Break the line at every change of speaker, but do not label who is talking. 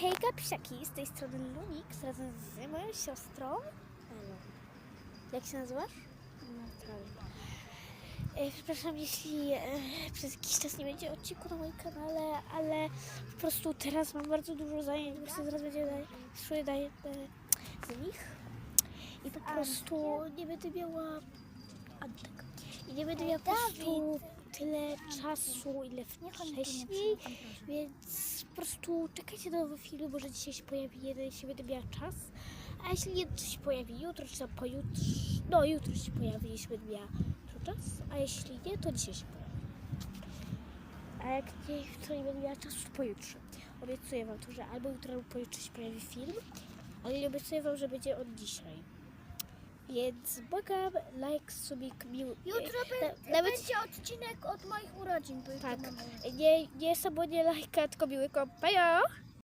Hejka psiaki, z tej strony Lunix razem z moją siostrą. Elo. Jak się nazywasz? E, Przepraszam, jeśli e, przez jakiś czas nie będzie odcinku na moim kanale, ale po prostu teraz mam bardzo dużo zajęć, właśnie zaraz będzie szły daj, e, z nich. I po prostu nie będę miała Antek. I nie będę miała po prostu tyle czasu, ile wcześniej, więc po prostu czekajcie na nowe filmy, może dzisiaj się pojawi jeden, jeśli będę miała czas. A jeśli nie, to się pojawi jutro, czy tam pojutrze. No, jutro się pojawi, jeśli będę miała czas. A jeśli nie, to dzisiaj się pojawi. A jak nie, jutro nie będę miała czasu, to pojutrze. Obiecuję Wam to, że albo jutro, albo pojutrze się pojawi film, ale nie obiecuję Wam, że będzie od dzisiaj. Więc błagam, like, subik, miły.
Jutro
na-
be-
nawet
będzie odcinek od moich urodzin,
Tak. nie, nie samo nie lajka, tylko miły kompajo.